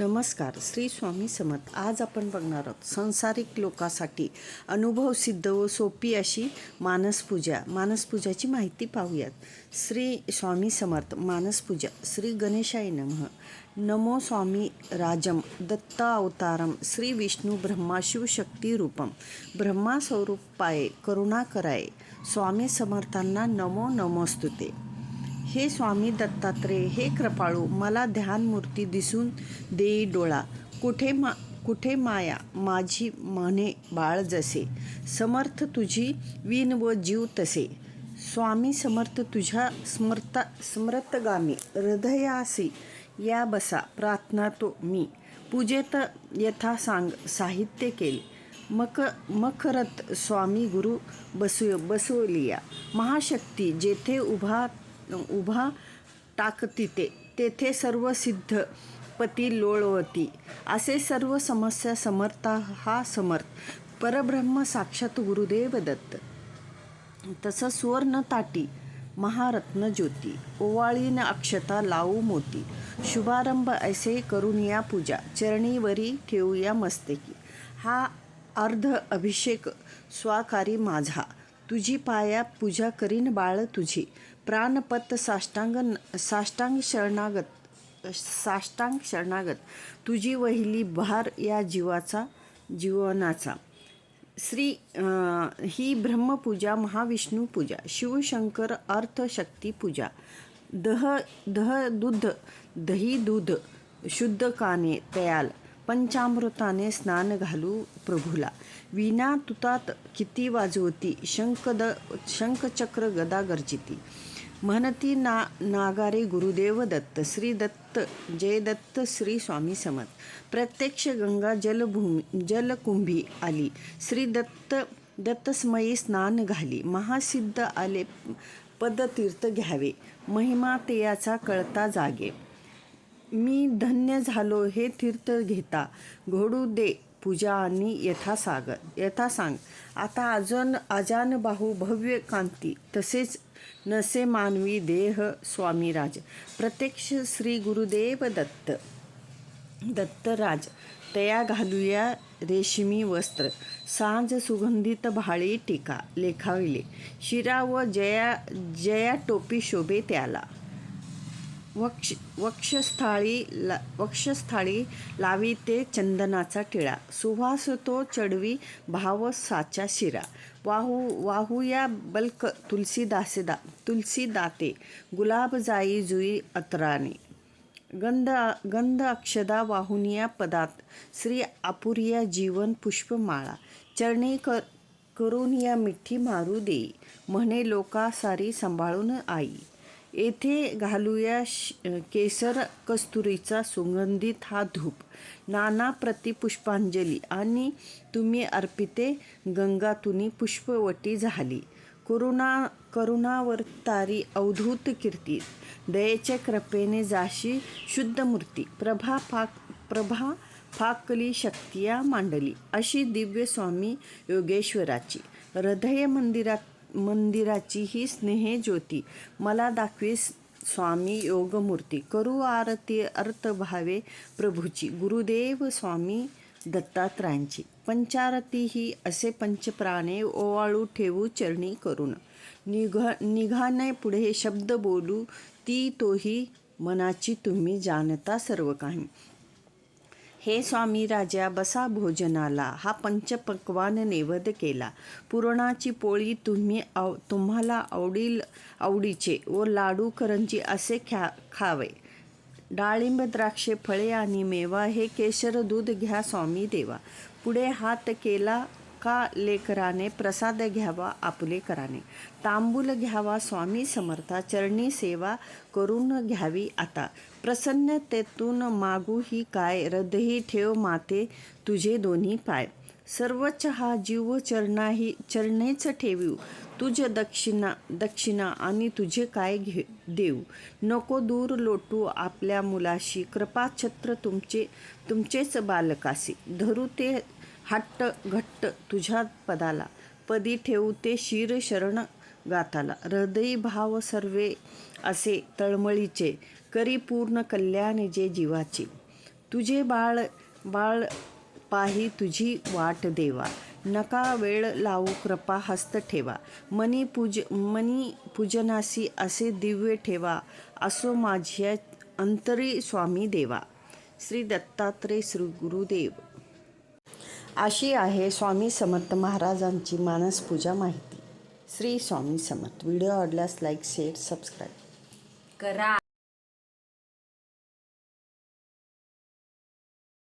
नमस्कार श्री स्वामी समर्थ. आज आपण बघणार आहोत संसारिक लोकासाठी अनुभव सिद्ध व सोपी अशी मानसपूजा मानसपूजाची माहिती पाहूयात. श्री स्वामी समर्थ मानसपूजा श्री गणेशाय नमः. नमो स्वामी राजम दत्ता अवतारम श्री विष्णू ब्रह्मा शिवशक्ती रूपम. ब्रह्मा स्वरूपाये करुणा कराये. स्वामी समर्थांना नमो नमोस्तुते. हे स्वामी दत्तात्रेय हे कृपाळू मला ध्यानमूर्ती दिसून देई डोळा. कुठे मा कुठे माया? माझी माने बाळ जसे. समर्थ तुझी विन व जीव तसे. स्वामी समर्थ तुझ्या स्मृता स्मरतगामी. हृदयासी या बसा प्रार्थना तो मी. पूजेत यथा सांग साहित्य केले. मक मखरत स्वामी गुरु बसू बसवलिया. महाशक्ती जेथे उभा उभा टाकतीते तेथे सर्व सिद्ध पती लोळवती. असे सर्व समस्या समर्था हा समर्थ. परब्रह्म साक्षात गुरुदेव दत्त. तसं सुवर्ण ताटी महारत्न ज्योती. ओवाळीन अक्षता लावू मोती. शुभारंभ ऐसे करून या पूजा. चरणीवरी ठेवूया मस्तकी. हा अर्ध अभिषेक स्वाकारी माझा. तुझी पाया पूजा करीन बाळ तुझी. प्राणपत साष्टांग साष्टांग शरणागत साष्टांग शरणागत. तुझी वहिली भार या जीवाचा जीवनाचा. श्री ही ब्रह्मपूजा महाविष्णू पूजा शिवशंकर अर्थशक्ती पूजा. दह दह दूध दही दूध शुद्ध काने तयाल. पंचामृताने स्नान घालू प्रभूला. विना तुतात किती वाजवती शंखद शंखचक्र गदा गर्जिती. म्हणती ना नागारे गुरुदेव दत्त श्री दत्त जय दत्त श्री स्वामी समर्थ. प्रत्यक्ष गंगा जलभूमी जलकुंभी आली. श्री दत्त दत्तस्मयी स्नान घाली. महासिद्ध आले पदतीर्थ घ्यावे. महिमा तेयाचा कळता जागे. मी धन्य झालो हे तीर्थ घेता. घोडू दे पूजा आणि यथासागर यथा सांग आता अजून अजान बाहू भव्य कांती. तसेच नसे मानवी देह स्वामीराज. प्रत्यक्ष श्री गुरुदेव दत्त दत्तराज तया घालूया रेशमी वस्त्र. सांज सुगंधित भाळी टीका लेखाविले. शिरा व जया जया टोपी शोभे त्याला. वक्ष वक्षस्थाळी ला वक्षस्थाळी लावी ते चंदनाचा टिळा. सुवास तो चढवी भाव साचा शिरा. वाहू वाहूया बल्क तुलसी तुलसीदाते दा तुलसी दाते गुलाब जाई जुई अत्राने. गंध गंध अक्षदा वाहुनिया पदात श्री आपुरिया जीवन पुष्पमाळा. चरणी कर करून या मिठी मारू देई. म्हणे लोका सारी सांभाळून आई. येथे घालूया केसर कस्तुरीचा सुगंधित हा धूप. नाना प्रति पुष्पांजली. आणि तुम्ही अर्पिते गंगातुनी पुष्पवटी झाली. करुणा करुणावरतारी अवधूत कीर्ती. दयेच्या कृपेने जाशी शुद्ध मूर्ती. प्रभा फाक प्रभा फाकली शक्तिया मांडली. अशी दिव्य स्वामी योगेश्वराची. हृदय मंदिरात मंदिराची ही स्नेहे ज्योती. मला दाखवी स्वामी योगमूर्ती. करू आरती अर्थभावे प्रभूची. गुरुदेव स्वामी दत्तात्रयांची. पंचारती ही असे पंचप्राणे ओवाळू ठेवू चरणी करून निघ निघाने पुढे शब्द बोलू. ती तोही मनाची तुम्ही जाणता सर्व काही हे स्वामी राजा बसा भोजनाला हा पंचपक्वान नैवेद केला. पुरणाची पोळी तुम्ही आव तुम्हाला आवडील आवडीचे व लाडू करंजी असे ख्या खावे. डाळिंब द्राक्षे फळे आणि मेवा हे केशर दूध घ्या स्वामी देवा. पुढे हात केला का लेकराने प्रसाद घ्यावा आपुले कराने. तांबूल घ्यावा स्वामी समर्था चरणी सेवा करून घ्यावी आता. प्रसन्नतेतून मागू ही काय? हृदयी ठेव माते तुझे दोन्ही पाय. सर्वच हा जीव चरणाही चरणेच ठेवू तुझ दक्षिणा दक्षिणा आणि तुझे काय घे देऊ नको दूर लोटू आपल्या मुलाशी. कृपाछत्र तुमचे तुमचेच बालकासी धरू ते हट्ट घट्ट तुझ्या पदाला. पदी ठेवू ते शिर शरण गाताला हृदयी भाव सर्वे असे तळमळीचे करी पूर्ण कल्याण जे जीवाचे. तुझे बाळ बाळ पाही तुझी वाट देवा. नका वेळ लावू कृपा हस्त ठेवा. मनी पूज मनी पूजनासी असे दिव्य ठेवा. असो माझ्या अंतरी स्वामी देवा. श्री दत्तात्रय श्री गुरुदेव. अशी आहे स्वामी समर्थ महाराजांची मानसपूजा माहिती. श्री स्वामी समर्थ. व्हिडिओ आवडल्यास लाईक शेअर सबस्क्राईब. करा.